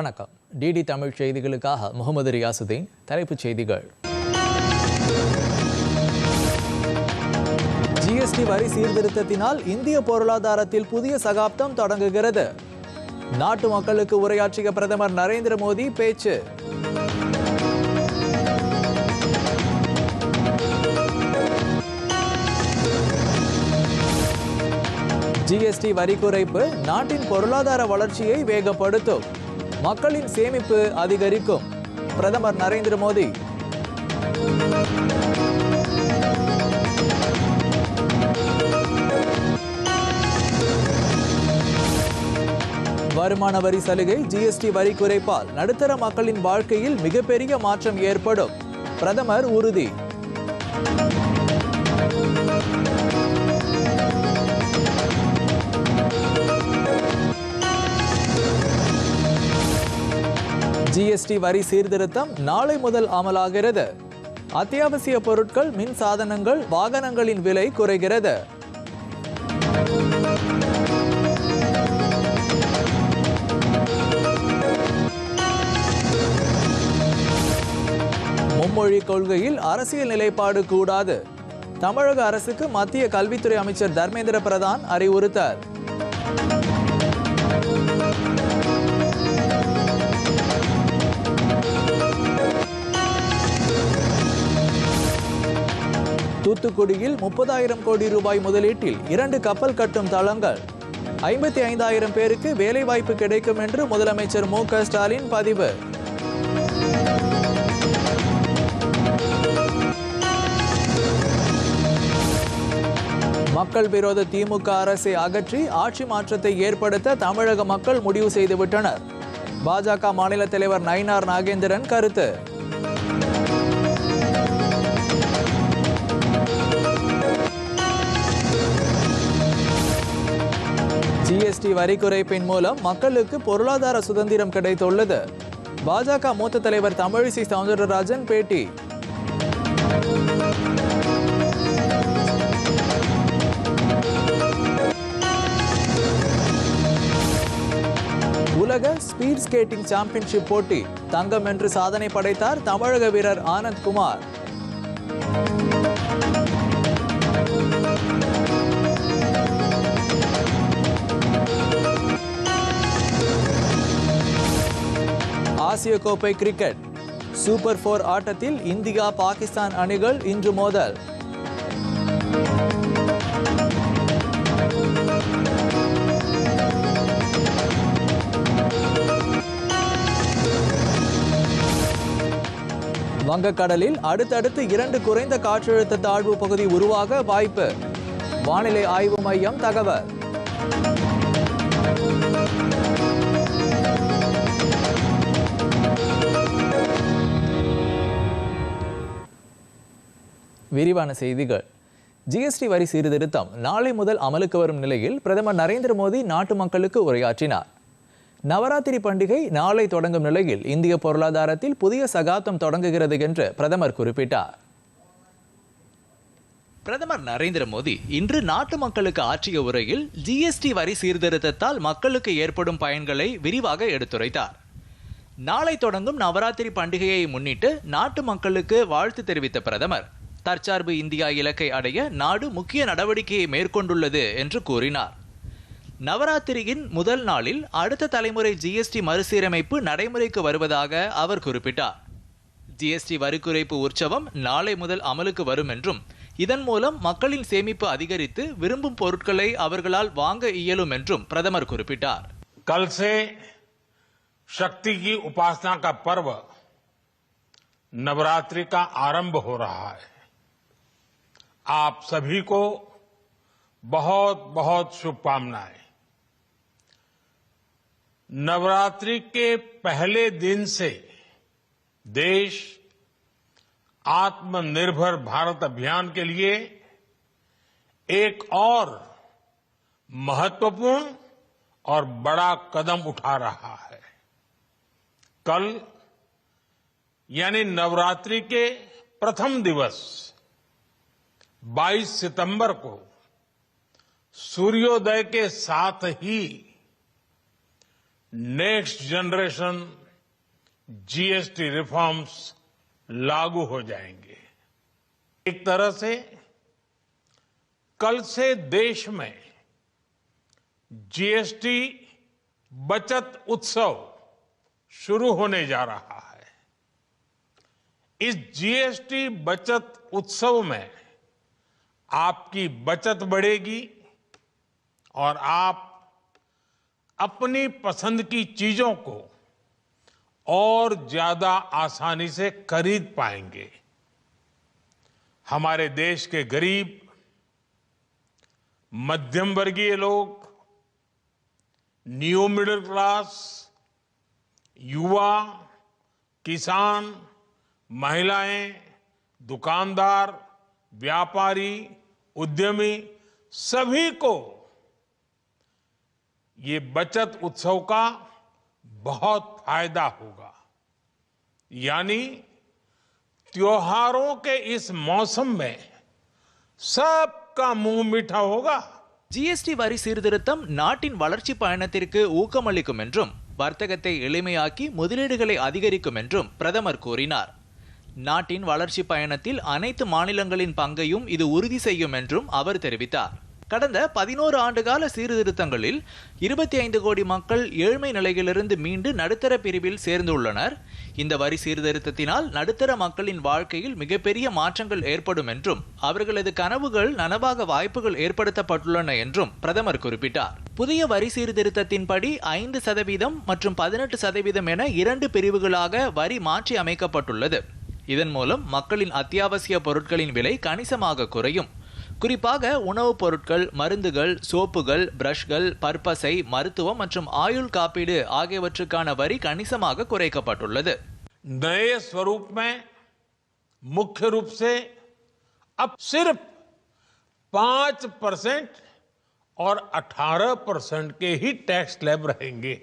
வணக்கம். டிடி தமிழ் செய்திகளுக்காக முகமது ரியாசுதீன் தலைப்புச் செய்திகள். ஜிஎஸ்டி வரி சீர்திருத்தத்தினால் இந்திய பொருளாதாரத்தில் புதிய சகாப்தம் தொடங்குகிறது. நாட்டு மக்களுக்கு உரையாற்றிய பிரதமர் நரேந்திர மோடி பேச்சு. ஜிஎஸ்டி வரி குறைப்பு நாட்டின் பொருளாதார வளர்ச்சியை வேகப்படுத்தும். மக்களின் சேமிப்பு அதிகரிக்கும். பிரதமர் நரேந்திர மோடி. வருமான வரி சலுகை ஜிஎஸ்டி வரி குறைப்பால் நடுத்தர மக்களின் வாழ்க்கையில் மிகப்பெரிய மாற்றம் ஏற்படும். பிரதமர் உறுதி. ஜிஎஸ்டி வரி சீர்திருத்தம் நாளை முதல் அமலாகிறது. அத்தியாவசிய பொருட்கள் மின் சாதனங்கள் வாகனங்களின் விலை குறைகிறது. மும்மொழி கொள்கையில் அரசியல் நிலைப்பாடு கூடாது. தமிழக அரசுக்கு மத்திய கல்வித்துறை அமைச்சர் தர்மேந்திர பிரதான் அறிவுறுத்தார் தூத்துக்குடியில் முப்பதாயிரம் கோடி ரூபாய் முதலீட்டில் இரண்டு கப்பல் கட்டும் தளங்கள். ஐம்பத்தி ஐந்தாயிரம் பேருக்கு வேலைவாய்ப்பு கிடைக்கும் என்று முதலமைச்சர் மு க ஸ்டாலின் பதிவு. மக்கள் விரோத திமுக அரசை அகற்றி ஆட்சி மாற்றத்தை ஏற்படுத்த தமிழக மக்கள் முடிவு செய்துவிட்டனர். பாஜக மாநில தலைவர் நயினார் நாகேந்திரன் கருத்து. ஜிஎஸ்டி வரி குறைப்பின் மூலம் மக்களுக்கு பொருளாதார சுதந்திரம் கிடைத்துள்ளது. பாஜக மூத்த தலைவர் தமிழிசை சவுந்தரராஜன் பேட்டி. உலக ஸ்பீட் ஸ்கேட்டிங் சாம்பியன்ஷிப் போட்டி தங்கம் என்று சாதனை படைத்தார் தமிழக வீரர் ஆனந்த் ஆசிய கோப்பை கிரிக்கெட். சூப்பர் போர் ஆட்டத்தில் இந்தியா பாகிஸ்தான் அணிகள் இன்று மோதல். வங்கக்கடலில் அடுத்தடுத்து இரண்டு குறைந்த காற்றழுத்த தாழ்வு பகுதி உருவாக வாய்ப்பு. வானிலை ஆய்வு மையம் தகவல். விரிவான செய்திகள். ஜிஎஸ்டி வரி சீர்திருத்தம் நாளை முதல் அமலுக்கு வரும் நிலையில் பிரதமர் நரேந்திர மோடி நாட்டு மக்களுக்கு உரையாற்றினார். நவராத்திரி பண்டிகை நாளை தொடங்கும் நிலையில் இந்திய பொருளாதாரத்தில் புதிய சகாப்தம் தொடங்குகிறது என்று பிரதமர் குறிப்பிட்டார். பிரதமர் நரேந்திர மோடி இன்று நாட்டு மக்களுக்கு ஆற்றிய உரையில் ஜிஎஸ்டி வரி சீர்திருத்தத்தால் மக்களுக்கு ஏற்படும் பயன்களை விரிவாக எடுத்துரைத்தார். நாளை தொடங்கும் நவராத்திரி பண்டிகையை முன்னிட்டு நாட்டு மக்களுக்கு வாழ்த்து தெரிவித்த பிரதமர் தற்சார்பு இந்தியா இலக்கை அடைய நாடு முக்கிய நடவடிக்கையை மேற்கொண்டுள்ளது என்று கூறினார் நவராத்திரியின் முதல் நாளில் அடுத்த தலைமுறை ஜிஎஸ்டி மறுசீரமைப்பு நடைமுறைக்கு வருவதாக அவர் குறிப்பிட்டார் ஜிஎஸ்டி வரி குறைப்பு உற்சவம் நாளை முதல் அமலுக்கு வரும் என்றும் இதன் மூலம் மக்களின் சேமிப்பு அதிகரித்து விரும்பும் பொருட்களை அவர்களால் வாங்க இயலும் என்றும் பிரதமர் குறிப்பிட்டார் कल से शक्ति की उपासना का पर्व नवरात्रि का आरंभ हो रहा है आप सभी को बहुत बहुत शुभकामनाएँ। नवरात्रि के पहले दिन से देश आत्मनिर्भर भारत अभियान के लिए एक और महत्वपूर्ण और बड़ा कदम उठा रहा है। कल, यानी नवरात्रि के प्रथम दिवस 22 सितंबर को सूर्योदय के साथ ही नेक्स्ट जनरेशन जीएसटी रिफॉर्म्स लागू हो जाएँगे। एक तरह से कल से देश में जीएसटी बचत उत्सव शुरू होने जा रहा है। इस जीएसटी बचत उत्सव में आपकी बचत बढ़ेगी और आप अपनी पसंद की चीज़ों को और ज़्यादा आसानी से खरीद पाएँगे। हमारे देश के गरीब, मध्यम वर्गीय लोग, न्यू मिडिल क्लास, युवा, किसान, महिलाएँ, दुकानदार, व्यापारी उद्यमी सभी को ये बचत उत्सव का बहुत फायदा होगा यानी त्योहारों के इस मौसम में सबका मुंह मीठा होगा ஜிஎஸ்டி வரி சீர்திருத்தம் நாட்டின் வளர்ச்சி பயணத்திற்கு ஊக்கமளிக்கும் என்றும் வர்த்தகத்தை எளிமையாக்கி முதலீடுகளை அதிகரிக்கும் என்றும் பிரதமர் கூறினார் நாட்டின் வளர்ச்சி பயணத்தில் அனைத்து மாநிலங்களின் பங்கையும் இது உறுதி செய்யும் என்றும் அவர் தெரிவித்தார். கடந்த பதினோரு ஆண்டுகால சீர்திருத்தங்களில் இருபத்தி ஐந்து கோடி மக்கள் ஏழ்மை நிலையிலிருந்து மீண்டு நடுத்தர பிரிவில் சேர்ந்துள்ளனர். இந்த வரி சீர்திருத்தத்தினால் நடுத்தர மக்களின் வாழ்க்கையில் மிகப்பெரிய மாற்றங்கள் ஏற்படும் என்றும் அவர்களது கனவுகள் நனவாக வாய்ப்புகள் ஏற்படுத்தப்பட்டுள்ளன என்றும் பிரதமர் குறிப்பிட்டார். புதிய வரி சீர்திருத்தத்தின்படி ஐந்து சதவீதம் மற்றும் பதினெட்டு சதவீதம் என இரண்டு பிரிவுகளாக வரி மாற்றி அமைக்கப்பட்டுள்ளது. இதன் மூலம் மக்களின் அத்தியாவசிய பொருட்களின் விலை கணிசமாக குறையும் குறிப்பாக உணவுப் பொருட்கள் மருந்துகள் சோப்புகள் பிரஷ்கள் பற்பசை மருத்துவம் மற்றும் ஆயுள் காப்பீடு ஆகியவற்றுக்கான வரி கணிசமாக குறைக்கப்பட்டுள்ளது नए स्वरूप में मुख्य रूप से अब सिर्फ पांच परसेंट और अठारह परसेंट के ही टैक्स स्लैब रहेंगे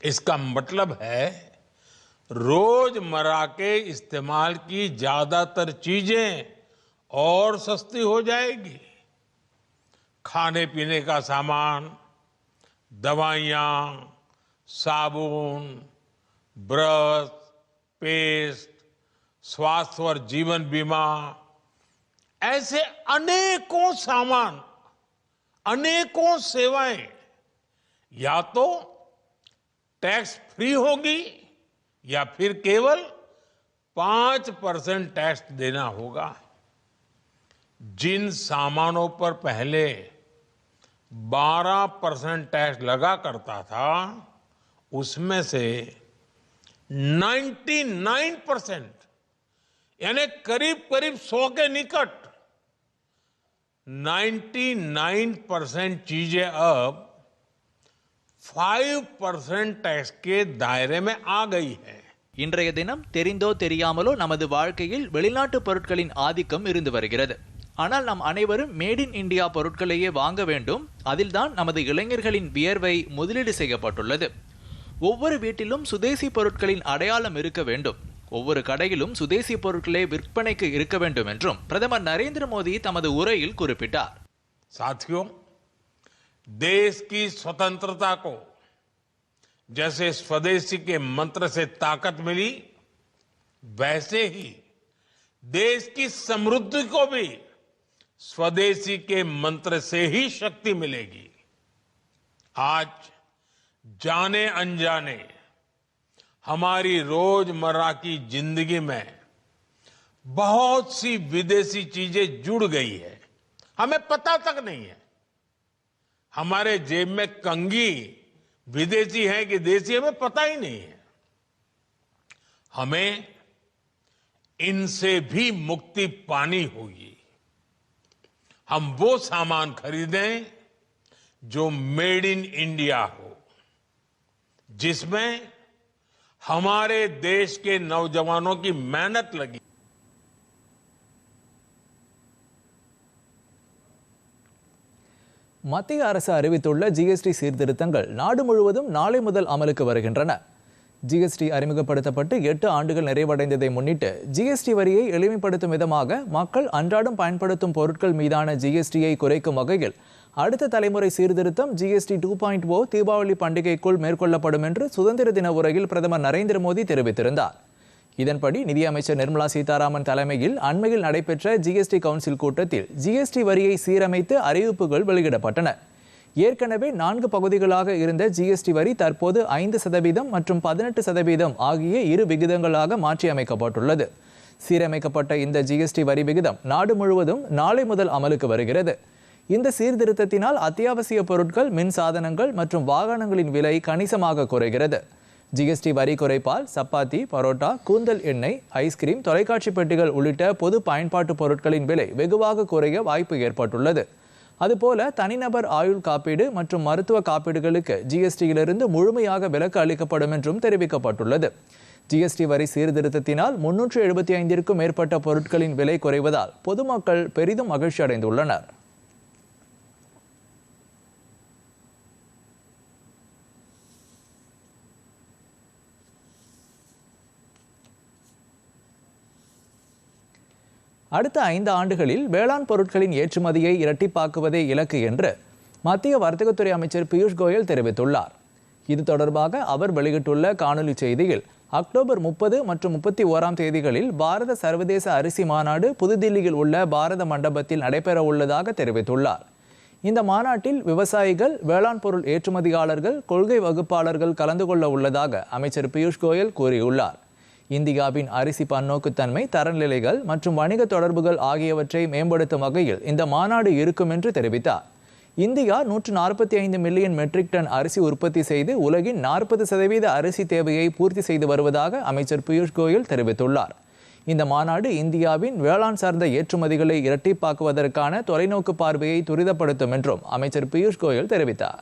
इसका मतलब है रोज़मर्रा के इस्तेमाल की ज़्यादातर चीज़ें और सस्ती हो जाएगी। खाने पीने का सामान, दवाइयाँ, साबुन, ब्रश, पेस्ट, स्वास्थ्य और जीवन बीमा, ऐसे अनेकों सामान, अनेकों सेवाएँ या तो टैक्स फ्री होगी या फिर केवल पाँच परसेंट टैक्स देना होगा। जिन सामानों पर पहले 12 परसेंट टैक्स लगा करता था, उसमें से 99 परसेंट, यानी करीब करीब 100 के निकट 99 परसेंट चीज़ें अब 5 परसेंट टैक्स के दायरे में आ गई है இன்றைய தினம் தெரிந்தோ தெரியாமலோ நமது வாழ்க்கையில் வெளிநாட்டு பொருட்களின் ஆதிக்கம் இருந்து வருகிறது ஆனால் நாம் அனைவரும் மேட் இன் இந்தியா பொருட்களையே வாங்க வேண்டும் அதில்தான் நமது இளைஞர்களின் வியர்வை முதலீடு செய்யப்பட்டுள்ளது ஒவ்வொரு வீட்டிலும் சுதேசி பொருட்களின் அடையாளம் இருக்க வேண்டும் ஒவ்வொரு கடையிலும் சுதேசி பொருட்களே விற்பனைக்கு இருக்க வேண்டும் என்றும் பிரதமர் நரேந்திர மோடி தமது உரையில் குறிப்பிட்டார் साथियों देश की स्वतंत्रता को जैसे स्वदेशी के मंत्र से ताकत मिली, वैसे ही देश की समृद्धि को भी स्वदेशी के मंत्र से ही शक्ति मिलेगी। आज जाने अनजाने हमारी रोज़मर्रा की ज़िंदगी में बहुत सी विदेशी चीज़ें जुड़ गई है। हमें पता तक नहीं है। हमारे जेब में कंगी विदेशी है कि देसी हमें पता ही नहीं है। हमें इनसे भी मुक्ति पानी होगी। हम वो सामान खरीदें जो मेड इन इंडिया हो, जिसमें हमारे देश के नौजवानों की मेहनत लगी। மத்திய அரசு அறிவித்துள்ள ஜிஎஸ்டி சீர்திருத்தங்கள் நாடு முழுவதும் நாளை முதல் அமலுக்கு வருகின்றன. ஜிஎஸ்டி அறிமுகப்படுத்தப்பட்டு எட்டு ஆண்டுகள் நிறைவடைந்ததை முன்னிட்டு ஜிஎஸ்டி வரியை எளிமைப்படுத்தும் விதமாக மக்கள் அன்றாடம் பயன்படுத்தும் பொருட்கள் மீதான ஜிஎஸ்டியை குறைக்கும் வகையில் அடுத்த தலைமுறை சீர்திருத்தம் GST two point o oh Deepavali பண்டிகைக்குள் மேற்கொள்ளப்படும் என்று சுதந்திர தின உரையில் பிரதமர் நரேந்திர மோடி தெரிவித்திருந்தார். இதன்படி நிதியமைச்சர் நிர்மலா சீதாராமன் தலைமையில் அண்மையில் நடைபெற்ற ஜிஎஸ்டி கவுன்சில் கூட்டத்தில் ஜிஎஸ்டி வரியை சீரமைத்து அறிவிப்புகள் வெளியிடப்பட்டன. ஏற்கனவே நான்கு பகுதிகளாக இருந்த ஜிஎஸ்டி வரி தற்போது ஐந்து சதவீதம் மற்றும் பதினெட்டு சதவீதம் ஆகிய இரு விகிதங்களாக மாற்றியமைக்கப்பட்டுள்ளது. சீரமைக்கப்பட்ட இந்த ஜிஎஸ்டி வரி விகிதம் நாடு முழுவதும் நாளை முதல் அமலுக்கு வருகிறது. இந்த சீர்திருத்தத்தினால் அத்தியாவசிய பொருட்கள் மின் சாதனங்கள் மற்றும் வாகனங்களின் விலை கணிசமாக குறைகிறது. ஜிஎஸ்டி வரி குறைப்பால் சப்பாத்தி பரோட்டா கூந்தல் எண்ணெய் ஐஸ்கிரீம் தொலைக்காட்சி பெட்டிகள் உள்ளிட்ட பொது பயன்பாட்டு பொருட்களின் விலை வெகுவாக குறைய வாய்ப்பு ஏற்பட்டுள்ளது. அதுபோல தனிநபர் ஆயுள் காப்பீடு மற்றும் மருத்துவ காப்பீடுகளுக்கு ஜிஎஸ்டியிலிருந்து முழுமையாக விலக்கு அளிக்கப்படும் என்றும் தெரிவிக்கப்பட்டுள்ளது. ஜிஎஸ்டி வரி சீர்திருத்தத்தினால் முன்னூற்று எழுபத்தி ஐந்திற்கும் மேற்பட்ட பொருட்களின் விலை குறைவதால் பொதுமக்கள் பெரிதும் மகிழ்ச்சி அடைந்துள்ளனர் அடுத்த ஐந்து ஆண்டுகளில் வேளாண் பொருட்களின் ஏற்றுமதியை இரட்டிப்பாக்குவதே இலக்கு என்று மத்திய வர்த்தகத்துறை அமைச்சர் பியூஷ் கோயல் தெரிவித்துள்ளார். இது தொடர்பாக அவர் வெளியிட்டுள்ள காணொலி செய்தியில் அக்டோபர் முப்பது மற்றும் முப்பத்தி ஓராம் தேதிகளில் பாரத சர்வதேச அரிசி மாநாடு புதுதில்லியில் உள்ள பாரத மண்டபத்தில் நடைபெற உள்ளதாக தெரிவித்துள்ளார். இந்த மாநாட்டில் விவசாயிகள் வேளாண் பொருள் ஏற்றுமதியாளர்கள் கொள்கை வகுப்பாளர்கள் கலந்து கொள்ள உள்ளதாக அமைச்சர் பியூஷ் கோயல் கூறியுள்ளார். இந்தியாவின் அரிசி பன்னோக்குத்தன்மை தரநிலைகள் மற்றும் வணிக தொடர்புகள் ஆகியவற்றை மேம்படுத்தும் வகையில் இந்த மாநாடு இருக்கும் என்று தெரிவித்தார். இந்தியா நூற்று நாற்பத்தி ஐந்து மில்லியன் மெட்ரிக் டன் அரிசி உற்பத்தி செய்து உலகின் நாற்பது சதவீத அரிசி தேவையை பூர்த்தி செய்து வருவதாக அமைச்சர் பியூஷ் கோயல் தெரிவித்துள்ளார். இந்த மாநாடு இந்தியாவின் வேளாண் சார்ந்த ஏற்றுமதிகளை இரட்டிப்பாக்குவதற்கான தொலைநோக்கு பார்வையை துரிதப்படுத்தும் என்றும் அமைச்சர் பியூஷ் கோயல் தெரிவித்தார்.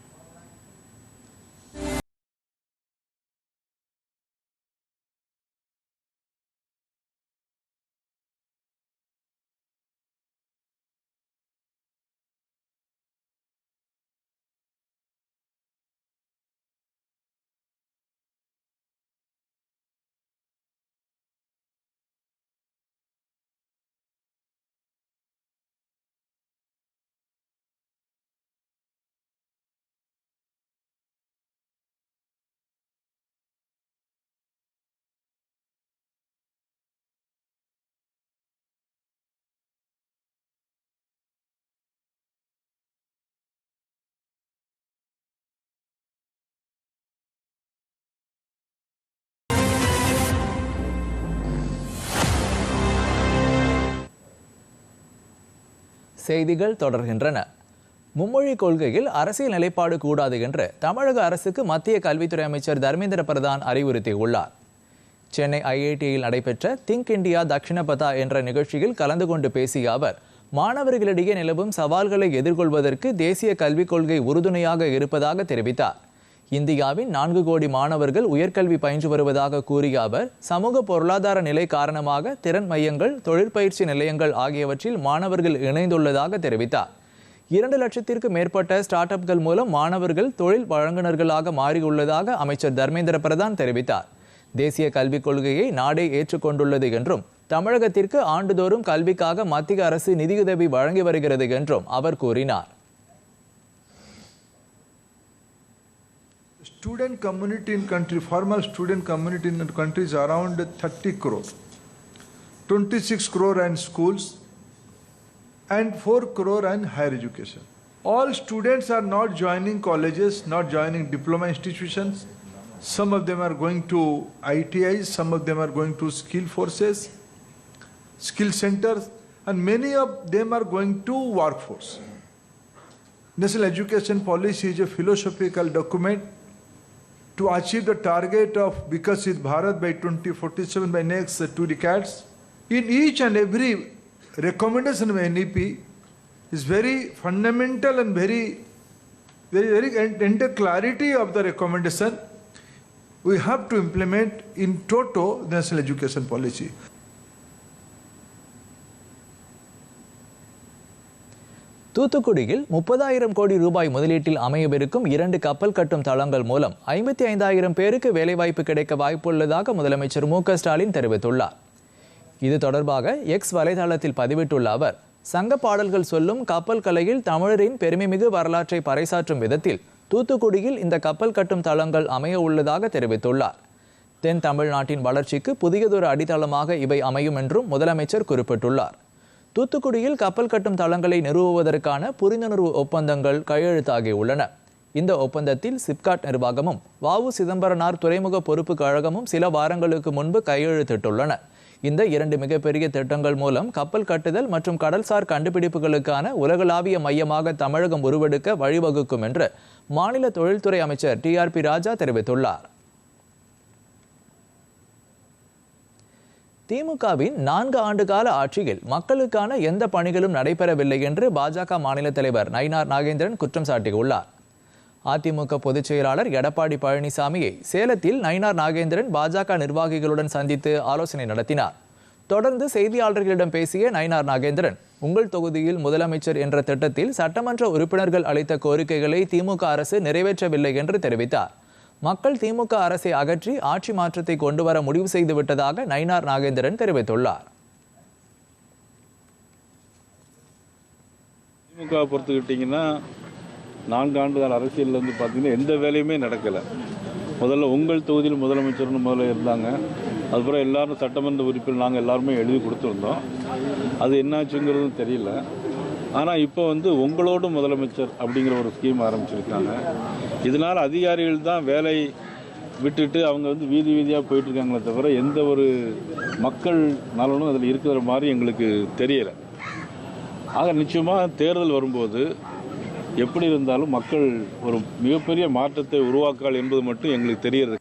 செய்திகள் தொடர்கின்றன. மும்மொழி கொள்கையில் அரசியல் நிலைப்பாடு கூடாது என்று தமிழக அரசுக்கு மத்திய கல்வித்துறை அமைச்சர் தர்மேந்திர பிரதான் அறிவுறுத்தியுள்ளார். சென்னை ஐஐடியில் நடைபெற்ற திங்க் இந்தியா தக்ஷிணபதா என்ற நிகழ்ச்சியில் கலந்து கொண்டு பேசிய அவர் மாணவர்களிடையே நிலவும் சவால்களை எதிர்கொள்வதற்கு தேசிய கல்விக் கொள்கை உறுதுணையாக இருப்பதாக தெரிவித்தார். இந்தியாவின் நான்கு கோடி மாணவர்கள் உயர்கல்வி பயின்று வருவதாக கூறிய அவர் சமூக பொருளாதார நிலை காரணமாக திறன் மையங்கள் தொழிற்பயிற்சி நிலையங்கள் ஆகியவற்றில் மாணவர்கள் இணைந்துள்ளதாக தெரிவித்தார். இரண்டு லட்சத்திற்கு மேற்பட்ட ஸ்டார்ட் அப்கள் மூலம் மாணவர்கள் தொழில் வழங்குனர்களாக மாறியுள்ளதாக அமைச்சர் தர்மேந்திர பிரதான் தெரிவித்தார். தேசிய கல்விக் கொள்கையை நாடே ஏற்றுக்கொண்டுள்ளது என்றும் தமிழகத்திற்கு ஆண்டுதோறும் கல்விக்காக மத்திய அரசு நிதியுதவி வழங்கி வருகிறது என்றும் அவர் கூறினார். Student community in country, formal student community in the country is around 30 crore. 26 crore and schools and 4 crore and higher education. All students are not joining colleges, not joining diploma institutions. Some of them are going to ITIs, some of them are going to skill forces, skill centers, and many of them are going to workforce. National Education Policy is a philosophical document to achieve the target of Vikasit Bharat by 2047 by next two decades. In each and every recommendation of NEP is very fundamental and very, very, very the clarity of the recommendation we have to implement in the national education policy. தூத்துக்குடியில் முப்பதாயிரம் கோடி ரூபாய் முதலீட்டில் அமையவிருக்கும் இரண்டு கப்பல் கட்டும் தளங்கள் மூலம் ஐம்பத்தி ஐந்தாயிரம் பேருக்கு வேலைவாய்ப்பு கிடைக்க வாய்ப்புள்ளதாக முதலமைச்சர் மு ஸ்டாலின் தெரிவித்துள்ளார். இது தொடர்பாக எக்ஸ் வலைதளத்தில் பதிவிட்டுள்ள அவர் சங்க பாடல்கள் சொல்லும் கப்பல் கலையில் தமிழரின் பெருமைமிகு வரலாற்றை பறைசாற்றும் விதத்தில் தூத்துக்குடியில் இந்த கப்பல் கட்டும் தளங்கள் அமைய உள்ளதாக தெரிவித்துள்ளார். தென் தமிழ்நாட்டின் வளர்ச்சிக்கு புதியதொரு அடித்தளமாக இவை அமையும் என்றும் முதலமைச்சர் குறிப்பிட்டுள்ளார். தூத்துக்குடியில் கப்பல் கட்டும் தளங்களை நிறுவுவதற்கான புரிந்துணர்வு ஒப்பந்தங்கள் கையெழுத்தாகியுள்ளன. இந்த ஒப்பந்தத்தில் சிப்காட் நிர்வாகமும் வாவு சிதம்பரனார் துறைமுக பொறுப்பு கழகமும் சில வாரங்களுக்கு முன்பு கையெழுத்திட்டுள்ளன. இந்த இரண்டு மிகப்பெரிய திட்டங்கள் மூலம் கப்பல் கட்டுதல் மற்றும் கடல்சார் கண்டுபிடிப்புகளுக்கான உலகளாவிய மையமாக தமிழகம் உருவெடுக்க வழிவகுக்கும் என்று மாநில தொழில்துறை அமைச்சர் டி ஆர் பி ராஜா தெரிவித்துள்ளார். திமுகவின் நான்கு ஆண்டு கால ஆட்சியில் மக்களுக்கான எந்த பணிகளும் நடைபெறவில்லை என்று பாஜக மாநில தலைவர் நயினார் நாகேந்திரன் குற்றம் சாட்டியுள்ளார். அதிமுக பொதுச் செயலாளர் எடப்பாடி பழனிசாமியை சேலத்தில் நயினார் நாகேந்திரன் பாஜக நிர்வாகிகளுடன் சந்தித்து ஆலோசனை நடத்தினார். தொடர்ந்து செய்தியாளர்களிடம் பேசிய நயினார் நாகேந்திரன் உங்கள் தொகுதியில் முதலமைச்சர் என்ற திட்டத்தில் சட்டமன்ற உறுப்பினர்கள் அளித்த கோரிக்கைகளை திமுக அரசு நிறைவேற்றவில்லை என்று தெரிவித்தார். மக்கள் திமுக அரசை அகற்றி ஆட்சி மாற்றத்தை கொண்டு வர முடிவு செய்து விட்டதாக நயினார் நாகேந்திரன் தெரிவித்துள்ளார். திமுக பொறுத்துக்கிட்டிங்கன்னா நான்கு ஆண்டுகால அரசியலில் வந்து பார்த்தீங்கன்னா எந்த வேலையுமே நடக்கலை. முதல்ல உங்கள் தொகுதியில் முதலமைச்சர்னு முதல்ல இருந்தாங்க. அதுக்கப்புறம் எல்லாரும் சட்டமன்ற உறுப்பினர் நாங்கள் எல்லாருமே எழுதி கொடுத்துருந்தோம். அது என்னாச்சுங்கிறதும் தெரியல. ஆனால் இப்போ வந்து உங்களோடு முதலமைச்சர் அப்படிங்கிற ஒரு ஸ்கீம் ஆரம்பிச்சிருக்காங்க. இதனால் அதிகாரிகள் தான் வேலை விட்டுட்டு அவங்க வந்து வீதி வீதியாக போயிட்டுருக்காங்களே தவிர எந்த ஒரு மக்கள் நலனும் அதில் இருக்கிற மாதிரி எங்களுக்கு தெரியலை. ஆக நிச்சயமாக தேர்தல் வரும்போது எப்படி இருந்தாலும் மக்கள் ஒரு மிகப்பெரிய மாற்றத்தை உருவாக்காள் என்பது மட்டும் எங்களுக்கு தெரியறது.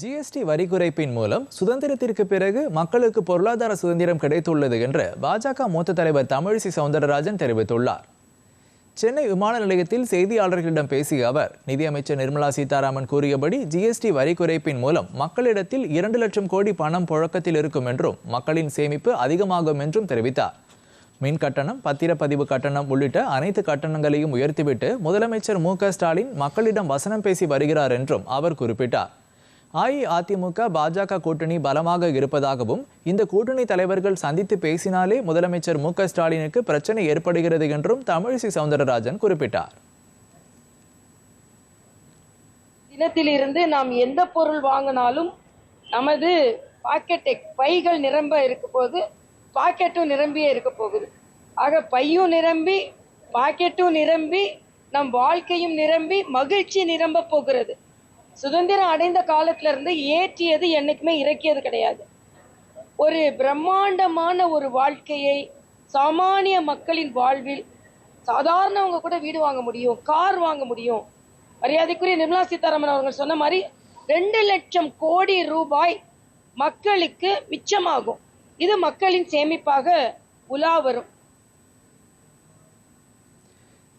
ஜிஎஸ்டி வரி குறைப்பின் மூலம் சுதந்திரத்திற்கு பிறகு மக்களுக்கு பொருளாதார சுதந்திரம் கிடைத்துள்ளது என்று பாஜக மூத்த தலைவர் தமிழிசை சவுந்தரராஜன் தெரிவித்துள்ளார். சென்னை விமான நிலையத்தில் செய்தியாளர்களிடம் பேசிய அவர் நிதியமைச்சர் நிர்மலா சீதாராமன் கூறியபடி ஜிஎஸ்டி வரி குறைப்பின் மூலம் மக்களிடத்தில் இரண்டு லட்சம் கோடி பணம் புழக்கத்தில் இருக்கும் என்றும் மக்களின் சேமிப்பு அதிகமாகும் என்றும் தெரிவித்தார். மின் கட்டணம் பத்திரப்பதிவு கட்டணம் உள்ளிட்ட அனைத்து கட்டணங்களையும் உயர்த்திவிட்டு முதலமைச்சர் மு க ஸ்டாலின் மக்களிடம் வசனம் பேசி வருகிறார் என்றும் அவர் குறிப்பிட்டார். அஇஅதிமுக பாஜக கூட்டணி பலமாக இருப்பதாகவும் இந்த கூட்டணி தலைவர்கள் சந்தித்து பேசினாலே முதலமைச்சர் மு க ஸ்டாலினுக்கு பிரச்சனை ஏற்படுகிறது என்றும் தமிழிசை சவுந்தரராஜன் குறிப்பிட்டார். தினத்திலிருந்து நாம் எந்த பொருள் வாங்கினாலும் நமது பாக்கெட் பைகள் நிரம்ப இருக்க போது பாக்கெட்டும் நிரம்பியே இருக்க போகுது. ஆக பையும் நிரம்பி பாக்கெட்டும் நிரம்பி நம் வாழ்க்கையும் நிரம்பி மகிழ்ச்சி நிரம்ப போகிறது. சுதந்திரம் அடைந்த காலத்துல இருந்து ஏற்றியது என்னைக்குமே இறக்கியது கிடையாது. ஒரு பிரம்மாண்டமான ஒரு வாழ்க்கையை சாமானிய மக்களின் வாழ்வில் சாதாரணவங்க கூட வீடு வாங்க முடியும் கார் வாங்க முடியும். மரியாதைக்குரிய நிர்மலா சீதாராமன் அவர்கள் சொன்ன மாதிரி ரெண்டு லட்சம் கோடி ரூபாய் மக்களுக்கு மிச்சமாகும். இது மக்களின் சேமிப்பாக உலா வரும்.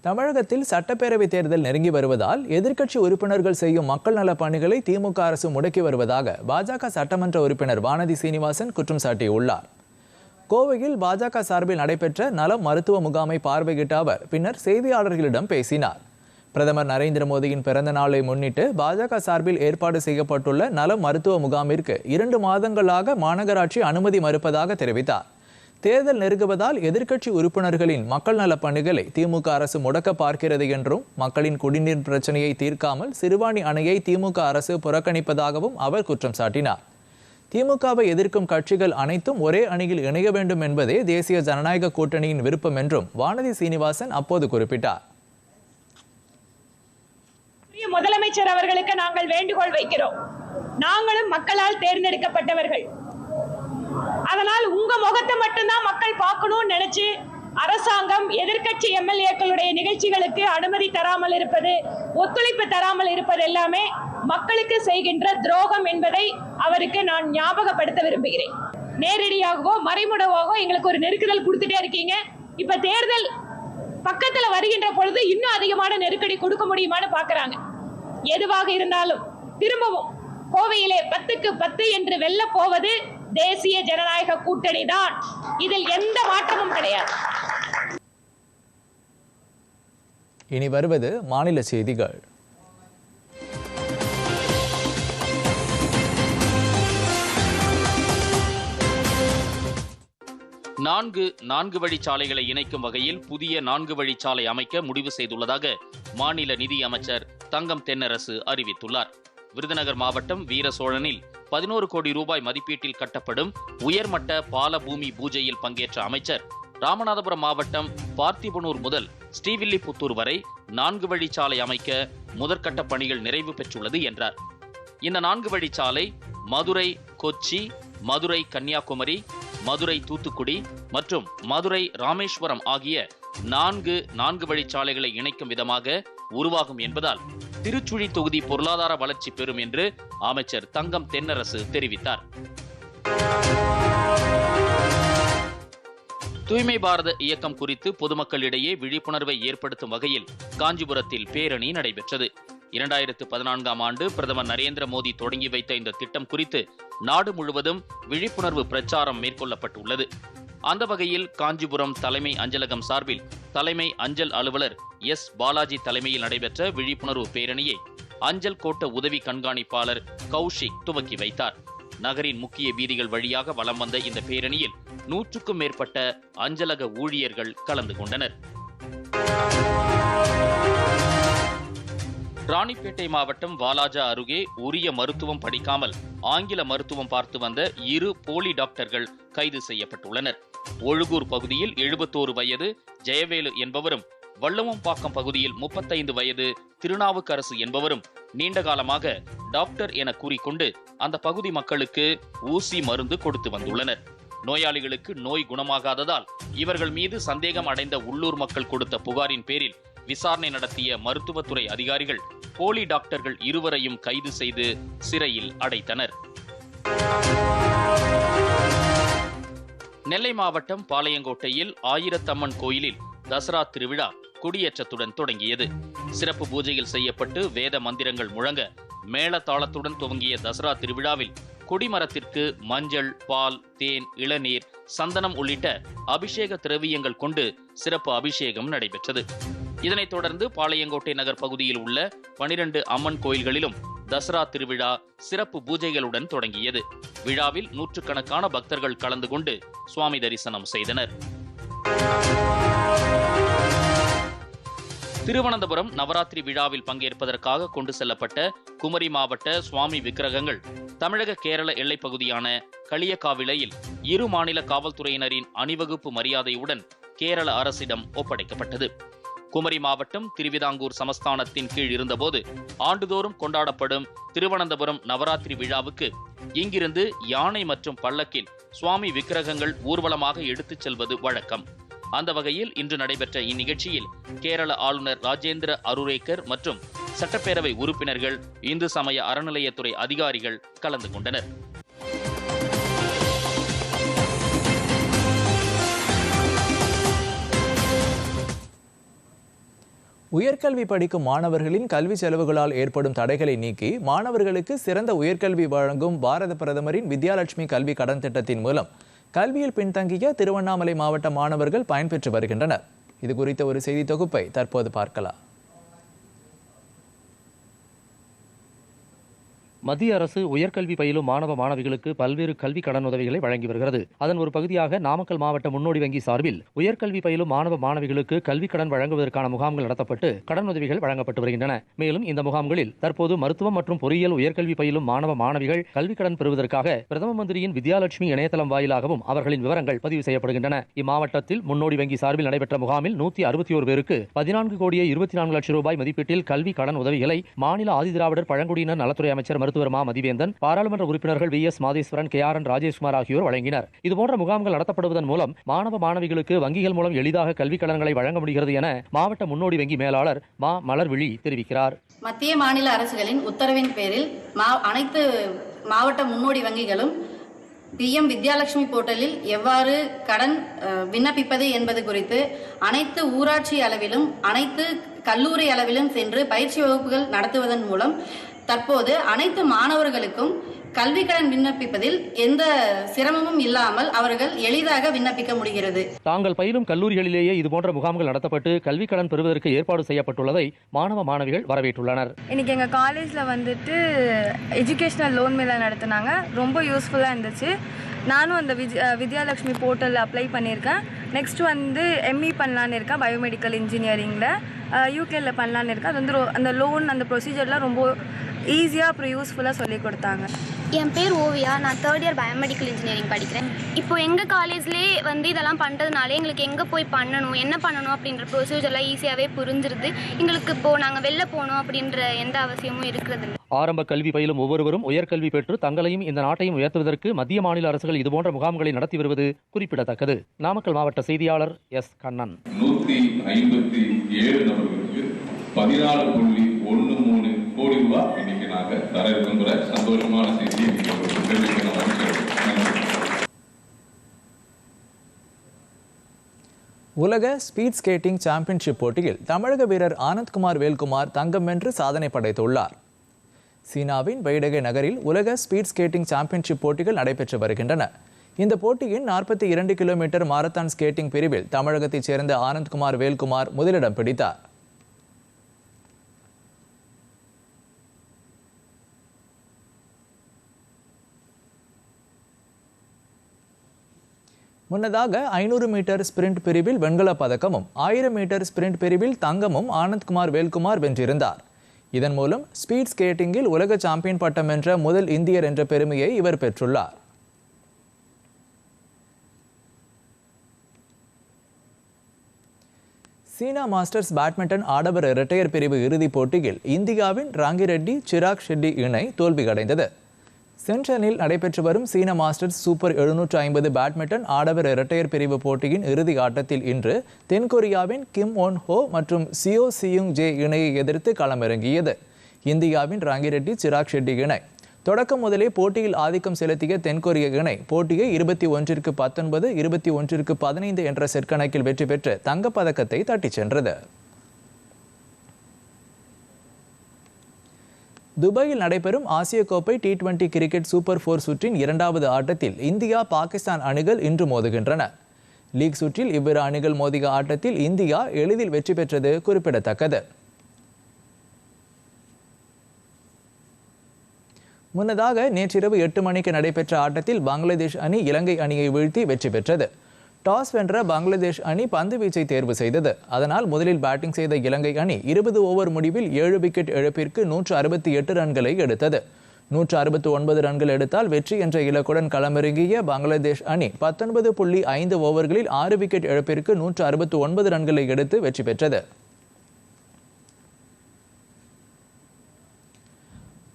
தமிழகத்தில் சட்டப்பேரவை தேர்தல் நெருங்கி வருவதால் எதிர்க்கட்சி உறுப்பினர்கள் செய்யும் மக்கள் நல பணிகளை திமுக அரசு முடக்கி வருவதாக பாஜக சட்டமன்ற உறுப்பினர் வானதி சீனிவாசன் குற்றம் சாட்டியுள்ளார். கோவையில் பாஜக சார்பில் நடைபெற்ற நல மருத்துவ முகாமை பார்வையிட்ட அவர் பின்னர் செய்தியாளர்களிடம் பேசினார். பிரதமர் நரேந்திர மோடியின் பிறந்த நாளை முன்னிட்டு பாஜக சார்பில் ஏற்பாடு செய்யப்பட்டுள்ள நல மருத்துவ முகாமிற்கு இரண்டு மாதங்களாக மாநகராட்சி அனுமதி மறுப்பதாக தெரிவித்தார். தேர்தல் நெருங்குவதால் எதிர்க்கட்சி உறுப்பினர்களின் மக்கள் நலப் பணிகளை திமுக அரசு முடக்க பார்க்கிறது என்றும் மக்களின் குடிநீர் பிரச்சனையை தீர்க்காமல் சிறுவாணி அணையை திமுக அரசு புறக்கணிப்பதாகவும் அவர் குற்றம் சாட்டினார். திமுகவை எதிர்க்கும் கட்சிகள் அனைத்தும் ஒரே அணியில் இணைய வேண்டும் என்பதே தேசிய ஜனநாயக கூட்டணியின் விருப்பம் என்றும் வானதி சீனிவாசன் அப்போது குறிப்பிட்டார். முதலமைச்சர் அவர்களுக்கு நாங்கள் வேண்டுகோள் வைக்கிறோம். நாங்களும் மக்களால் தேர்ந்தெடுக்கப்பட்டவர்கள். அதனால் உங்க முகத்தை மட்டும்தான் மக்கள் பார்க்கணும்னு நினைச்சு அரசாங்கம் எதிர்க்கட்சி எம்எல்ஏக்களுடைய நிகழ்ச்சிகளுக்கு அனுமதி தராமல் இருப்பது ஒத்துழைப்பு தராமல் இருப்பது எல்லாமே மக்களுக்கு செய்கின்ற துரோகம் என்பதை அவருக்கு நான் ஞாபகப்படுத்த விரும்புகிறேன். நேரடியாகவோ மறைமுடவாகவோ எங்களுக்கு ஒரு நெருக்குதல் கொடுத்துட்டே இருக்கீங்க. இப்ப தேர்தல் பக்கத்துல வருகின்ற பொழுது இன்னும் அதிகமான நெருக்கடி கொடுக்க முடியுமான்னு பாக்குறாங்க. எதுவாக இருந்தாலும் திரும்பவும் கோவையிலே பத்துக்கு பத்து என்று வெல்ல போவது தேசிய ஜனநாயக கூட்டணி தான். இதில் எந்த மாற்றமும் கிடையாது. இனி வருவது மாநில செய்திகள். நான்கு நான்கு வழிச்சாலைகளை இணைக்கும் வகையில் புதிய நான்கு வழிச்சாலை அமைக்க முடிவு செய்துள்ளதாக மாநில நிதி அமைச்சர் தங்கம் தென்னரசு அறிவித்துள்ளார். விருதுநகர் மாவட்டம் வீர சோழனில் பதினோரு கோடி ரூபாய் மதிப்பீட்டில் கட்டப்படும் உயர்மட்ட பாலபூமி பூஜையில் பங்கேற்ற அமைச்சர் ராமநாதபுரம் மாவட்டம் பார்த்திபனூர் முதல் ஸ்ரீவில்லிபுத்தூர் வரை நான்கு வழிச்சாலை அமைக்க முதற்கட்ட பணிகள் நிறைவு பெற்றுள்ளது என்றார். இந்த நான்கு வழிச்சாலை மதுரை கொச்சி மதுரை கன்னியாகுமரி மதுரை தூத்துக்குடி மற்றும் மதுரை ராமேஸ்வரம் ஆகிய நான்கு நான்கு வழிச்சாலைகளை இணைக்கும் விதமாக உருவாகும் என்பதால் திருச்சுழி தொகுதி பொருளாதார வளர்ச்சி பெறும் என்று அமைச்சர் தங்கம் தென்னரசு தெரிவித்தார். தூய்மை பாரத இயக்கம் குறித்து பொதுமக்களிடையே விழிப்புணர்வை ஏற்படுத்தும் வகையில் காஞ்சிபுரத்தில் பேரணி நடைபெற்றது. இரண்டாயிரத்து பதினான்காம் ஆண்டு பிரதமர் நரேந்திர மோடி தொடங்கி வைத்த இந்த திட்டம் குறித்து நாடு முழுவதும் விழிப்புணர்வு பிரச்சாரம் மேற்கொள்ளப்பட்டுள்ளது. அந்த வகையில் காஞ்சிபுரம் தலைமை அஞ்சலகம் சார்பில் தலைமை அஞ்சல் அலுவலர் எஸ். பாலாஜி தலைமையில் நடைபெற்ற விழிப்புணர்வு பேரணியை அஞ்சல் கோட்ட உதவி கண்காணிப்பாளர் கௌஷிக் துவக்கி வைத்தார். நகரின் முக்கிய வீதிகள் வழியாக வலம் வந்த இந்த பேரணியில் நூற்றுக்கும் மேற்பட்ட அஞ்சலக ஊழியர்கள் கலந்து கொண்டனர். ராணிப்பேட்டை மாவட்டம் வாலாஜா அருகே உரிய மருத்துவம் படிக்காமல் ஆங்கில மருத்துவம் பார்த்து வந்த இரு போலி டாக்டர்கள் கைது செய்யப்பட்டுள்ளனர். ஒழுகூர் பகுதியில் எழுபத்தோரு வயது ஜெயவேலு என்பவரும் வள்ளுவம்பாக்கம் பகுதியில் முப்பத்தைந்து வயது திருநாவுக்கரசு என்பவரும் நீண்ட காலமாக டாக்டர் என கூறிக்கொண்டு அந்த பகுதி மக்களுக்கு ஊசி மருந்து கொடுத்து வந்துள்ளனர். நோயாளிகளுக்கு நோய் குணமாகாததால் இவர்கள் மீது சந்தேகம் அடைந்த உள்ளூர் மக்கள் கொடுத்த புகாரின் பேரில் விசாரணை நடத்திய மருத்துவத்துறை அதிகாரிகள் போலி டாக்டர்கள் இருவரையும் கைது செய்து சிறையில் அடைத்தனர். நெல்லை மாவட்டம் பாளையங்கோட்டையில் ஆயிரத்தம்மன் கோயிலில் தசரா திருவிழா கொடியேற்றத்துடன் தொடங்கியது. சிறப்பு பூஜையில் செய்யப்பட்டு வேத மந்திரங்கள் முழங்க மேளதாளத்துடன் துவங்கிய தசரா திருவிழாவில் கொடிமரத்திற்கு மஞ்சள் பால் தேன் இளநீர் சந்தனம் உள்ளிட்ட அபிஷேக திரவியங்கள் கொண்டு சிறப்பு அபிஷேகம் நடைபெற்றது. இதனைத் தொடர்ந்து பாளையங்கோட்டை நகர் பகுதியில் உள்ள பனிரெண்டு அம்மன் கோயில்களிலும் தசரா திருவிழா சிறப்பு பூஜைகளுடன் தொடங்கியது. விழாவில் நூற்றுக்கணக்கான பக்தர்கள் கலந்து கொண்டு சுவாமி தரிசனம் செய்தனர். திருவனந்தபுரம் நவராத்திரி விழாவில் பங்கேற்பதற்காக கொண்டு செல்லப்பட்ட குமரி மாவட்ட சுவாமி விக்கிரகங்கள் தமிழக கேரள எல்லைப்பகுதியான களியக்காவிளையில் இரு மாநில காவல்துறையினரின் அணிவகுப்பு மரியாதையுடன் கேரள அரசிடம் ஒப்படைக்கப்பட்டது. குமரி மாவட்டம் திருவிதாங்கூர் சமஸ்தானத்தின் கீழ் இருந்தபோது ஆண்டுதோறும் கொண்டாடப்படும் திருவனந்தபுரம் நவராத்திரி விழாவுக்கு இங்கிருந்து யானை மற்றும் பல்லக்கில் சுவாமி விக்கிரகங்கள் ஊர்வலமாக எடுத்துச் செல்வது வழக்கம். அந்த வகையில் இன்று நடைபெற்ற இந்நிகழ்ச்சியில் கேரள ஆளுநர் ராஜேந்திர அருரேக்கர் மற்றும் சட்டப்பேரவை உறுப்பினர்கள் இந்து சமய அறநிலையத்துறை அதிகாரிகள் கலந்து கொண்டனர். உயர்கல்வி படிக்கும் மாணவர்களின் கல்வி செலவுகளால் ஏற்படும் தடைகளை நீக்கி மாணவர்களுக்கு சிறந்த உயர்கல்வி வழங்கும் பாரத பிரதமரின் வித்யாலட்சுமி கல்வி கடன் திட்டத்தின் மூலம் கல்வியில் பின்தங்கிய திருவண்ணாமலை மாவட்ட மாணவர்கள் பயன்பெற்று வருகின்றனர். இது குறித்த ஒரு செய்தி தொகுப்பை தற்போது பார்க்கலாம். மத்திய அரசு உயர்கல்வி பயிலும் மாணவ மாணவிகளுக்கு பல்வேறு கல்வி கடன் உதவிகளை வழங்கி வருகிறது. அதன் ஒரு பகுதியாக நாமக்கல் மாவட்ட முன்னோடி வங்கி சார்பில் உயர்கல்வி பயிலும் மாணவ மாணவிகளுக்கு கல்வி கடன் வழங்குவதற்கான முகாம்கள் நடத்தப்பட்டு கடன் உதவிகள் வழங்கப்பட்டு வருகின்றன. மேலும் இந்த முகாம்களில் தற்போது மருத்துவம் மற்றும் பொறியியல் உயர்கல்வி பயிலும் மாணவ மாணவிகள் கல்வி கடன் பெறுவதற்காக பிரதம மந்திரியின் வித்யாலட்சுமி இணையதளம் வாயிலாகவும் அவர்களின் விவரங்கள் பதிவு செய்யப்படுகின்றன. இம்மாவட்டத்தில் முன்னோடி வங்கி சார்பில் நடைபெற்ற முகாமில் நூத்தி அறுபத்தி ஒரு பேருக்கு பதினான்கு கோடியே இருபத்தி நான்கு லட்சம் ரூபாய் மதிப்பீட்டில் கல்வி கடன் உதவிகளை மாநில ஆதிதிராவிடர் பழங்குடியினர் நலத்துறை அமைச்சர் மருத்துவர் மா மதிவேந்தன் பாராளுமன்ற உறுப்பினர்கள் V. S. Matheswaran K. R. N. Rajeshkumar ஆகியோர் வழங்கினர். இதுபோன்ற முகாம்கள் நடத்தப்படுவதன் மூலம் மாணவ மாணவிகளுக்கு வங்கிகள் மூலம் எளிதாக கல்விக் கடன்களை வழங்க முடிகிறது என மாவட்ட முன்னோடி வங்கி மேலாளர் மா. மலர்விழி தெரிவிக்கிறார். மத்திய மாநில அரசுகளின் உத்தரவின் பேரில் மா. அனைத்து மாவட்ட முன்னோடி வங்கிகளும் பிஎம் வித்யாலட்சுமி போர்ட்டலில் எவ்வாறு கடன் விண்ணப்பிப்பது என்பது குறித்து அனைத்து ஊராட்சி அளவிலும் அனைத்து கல்லூரி அளவிலும் சென்று பயிற்சி வகுப்புகள் நடத்துவதன் மூலம் தற்போது அனைத்து மாணவர்களுக்கும் கல்வி கடன் விண்ணப்பிப்பதில் எந்த சிரமமும் இல்லாமல் அவர்கள் எளிதாக விண்ணப்பிக்க முடிகிறது. தாங்கள் பயிலும் கல்லூரிகளிலேயே இதுபோன்ற முகாம்கள் நடத்தப்பட்டு கல்விக் கடன் பெறுவதற்கு ஏற்பாடு செய்யப்பட்டுள்ளதை மாணவ மாணவிகள் வரவேற்றுள்ளனர். இன்னைக்கு எங்கள் காலேஜில் வந்துட்டு எஜுகேஷ்னல் லோன் மேலே நடத்துனாங்க. ரொம்ப யூஸ்ஃபுல்லாக இருந்துச்சு. நானும் அந்த விஜ் வித்யாலட்சுமி போர்ட்டலில் அப்ளை பண்ணியிருக்கேன். நெக்ஸ்ட் வந்து எம்இ பண்ணலான்னு இருக்கேன் பயோமெடிக்கல் இன்ஜினியரிங்கில் யூகேல பண்ணலான்னு இருக்கேன் அது வந்து அந்த லோன் அந்த ப்ரொசீஜர்லாம் ரொம்ப ஈஸியாக அப்புறம் யூஸ்ஃபுல்லாக சொல்லி கொடுத்தாங்க. என் பேர் ஓவியா. நான் தேர்ட் இயர் பயோமெடிக்கல் இன்ஜினியரிங் படிக்கிறேன். இப்போ எங்கள் காலேஜ்லேயே வந்து இதெல்லாம் பண்ணுறதுனால எங்களுக்கு எங்கே போய் பண்ணணும் என்ன பண்ணணும் அப்படின்ற ப்ரொசீஜர்லாம் ஈஸியாகவே புரிஞ்சிருது. எங்களுக்கு இப்போது நாங்கள் வெளில போகணும் அப்படின்ற எந்த அவசியமும் இருக்கிறதில்ல ஆரம்ப கல்வி பயிலும் ஒவ்வொருவரும் உயர்கல்வி பெற்று தங்களையும் இந்த நாட்டையும் உயர்த்துவதற்கு மத்திய மாநில அரசுகள் இதுபோன்ற முகாம்களை நடத்தி வருவது குறிப்பிடத்தக்கது. நாமக்கல் மாவட்ட செய்தியாளர் எஸ். கண்ணன். நூத்தி ஐம்பத்தி ஏழு மாணவர்களுக்கு பதினாலு புள்ளி ஒன்று மூணு கோடி ரூபாய் இன்னைக்கு நாங்க தர இருக்கின்ற சந்தோஷமான செய்தியை இன்னைக்கு தெரிவிக்க நான் உலக ஸ்பீட் ஸ்கேட்டிங் சாம்பியன்ஷிப் போட்டியில் தமிழக வீரர் ஆனந்த்குமார் வேல்குமார் தங்கம் வென்று சாதனை படைத்துள்ளார். சீனாவின் பைடகை நகரில் உலக ஸ்பீட் ஸ்கேட்டிங் சாம்பியன்ஷிப் போட்டிகள் நடைபெற்று வருகின்றன. இந்த போட்டியின் நாற்பத்தி இரண்டு கிலோமீட்டர் மாரத்தான் ஸ்கேட்டிங் பிரிவில் தமிழகத்தைச் சேர்ந்த ஆனந்த்குமார் வேல்குமார் முதலிடம் பிடித்தார். முன்னதாக ஐநூறு மீட்டர் ஸ்பிரிண்ட் பிரிவில் வெண்கலப் பதக்கமும் ஆயிரம் மீட்டர் ஸ்பிரிண்ட் பிரிவில் தங்கமும் ஆனந்த்குமார் வேல்குமார் வென்றிருந்தார். இதன் மூலம் ஸ்பீட் ஸ்கேட்டிங்கில் உலக சாம்பியன் பட்டம் வென்ற முதல் இந்தியர் என்ற பெருமையை இவர் பெற்றுள்ளார். சீனா மாஸ்டர்ஸ் பேட்மிண்டன் ஆடவர் இரட்டையர் பிரிவு இறுதிப் போட்டியில் இந்தியாவின் ராங்கிரெட்டி சிராக் ஷெட்டி இணை தோல்வியடைந்தது. சென்டனில் நடைபெற்று வரும் சீன மாஸ்டர்ஸ் சூப்பர் எழுநூற்று ஐம்பது பேட்மிண்டன் ஆடவர் இரட்டையர் பிரிவு போட்டியின் இறுதி ஆட்டத்தில் இன்று தென்கொரியாவின் கிம் ஒன் ஹோ மற்றும் சியோ சியுங் ஜே இணையை எதிர்த்து களமிறங்கியது. இந்தியாவின் ராங்கிரெட்டி சிராக் ஷெட்டி இணை. தொடக்கம் முதலே போட்டியில் ஆதிக்கம் செலுத்திய தென்கொரிய இணை. போட்டியை இருபத்தி ஒன்றிற்கு பத்தொன்பது இருபத்தி ஒன்றிற்கு பதினைந்து என்ற செற்கணக்கில் வெற்றி பெற்று தங்கப்பதக்கத்தை தட்டிச் சென்றது. துபாயில் நடைபெறும் ஆசிய கோப்பை T twenty cricket super four சுற்றின் இரண்டாவது ஆட்டத்தில் இந்தியா பாகிஸ்தான் அணிகள் இன்று மோதுகின்றன. லீக் சுற்றில் இவ்விரு அணிகள் மோதிய ஆட்டத்தில் இந்தியா எளிதில் வெற்றி பெற்றது குறிப்பிடத்தக்கது. முன்னதாக நேற்றிரவு எட்டு மணிக்கு நடைபெற்ற ஆட்டத்தில் பங்களாதேஷ் அணி இலங்கை அணியை வீழ்த்தி வெற்றி பெற்றது. டாஸ் வென்ற பங்களாதேஷ் அணி பந்து வீச்சை தேர்வு செய்தது. அதனால் முதலில் பேட்டிங் செய்த இலங்கை அணி இருபது ஓவர் முடிவில் ஏழு விக்கெட் இழப்பிற்கு நூற்று அறுபத்தி எட்டு ரன்களை எடுத்தது. நூற்று அறுபத்தி ஒன்பது ரன்கள் எடுத்தால் வெற்றி என்ற இலக்குடன் களமிறங்கிய பங்களாதேஷ் அணி பத்தொன்பது புள்ளி ஐந்து ஓவர்களில் ஆறு விக்கெட் இழப்பிற்கு நூற்று அறுபத்தி ஒன்பது ரன்களை எடுத்து வெற்றி பெற்றது.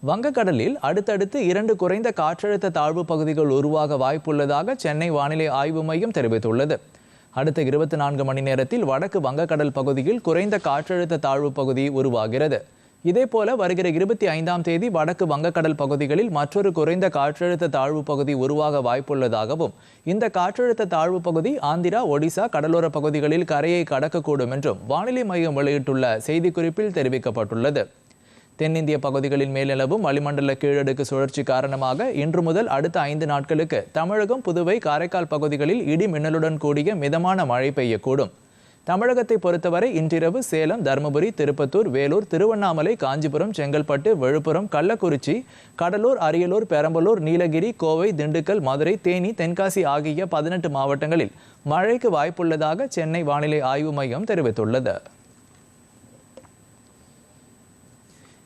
வங்கக்கடலில் அடுத்தடுத்து இரண்டு குறைந்த காற்றழுத்த தாழ்வு பகுதிகள் உருவாக வாய்ப்புள்ளதாக சென்னை வானிலை ஆய்வு மையம் தெரிவித்துள்ளது. அடுத்த இருபத்தி நான்கு மணி நேரத்தில் வடக்கு வங்கக்கடல் பகுதியில் குறைந்த காற்றழுத்த தாழ்வு பகுதி உருவாகிறது. இதேபோல வருகிற இருபத்தி ஐந்தாம் தேதி வடக்கு வங்கக்கடல் பகுதிகளில் மற்றொரு குறைந்த காற்றழுத்த தாழ்வு பகுதி உருவாக வாய்ப்புள்ளதாகவும் இந்த காற்றழுத்த தாழ்வு பகுதி ஆந்திரா ஒடிசா கடலோர பகுதிகளில் கரையை கடக்கக்கூடும் என்றும் வானிலை மையம் வெளியிட்டுள்ள செய்திக்குறிப்பில் தெரிவிக்கப்பட்டுள்ளது. தென்னிந்திய பகுதிகளின் மேலளவும் வளிமண்டல கீழடுக்கு சுழற்சி காரணமாக இன்று முதல் அடுத்த ஐந்து நாட்களுக்கு தமிழகம் புதுவை காரைக்கால் பகுதிகளில் இடி மின்னலுடன் கூடிய மிதமான மழை பெய்யக்கூடும். தமிழகத்தை பொறுத்தவரை இன்றிரவு சேலம் தருமபுரி திருப்பத்தூர் வேலூர் திருவண்ணாமலை காஞ்சிபுரம் செங்கல்பட்டு விழுப்புரம் கள்ளக்குறிச்சி கடலூர் அரியலூர் பெரம்பலூர் நீலகிரி கோவை திண்டுக்கல் மதுரை தேனி தென்காசி ஆகிய பதினெட்டு மாவட்டங்களில் மழைக்கு வாய்ப்புள்ளதாக சென்னை வானிலை ஆய்வு மையம் தெரிவித்துள்ளது.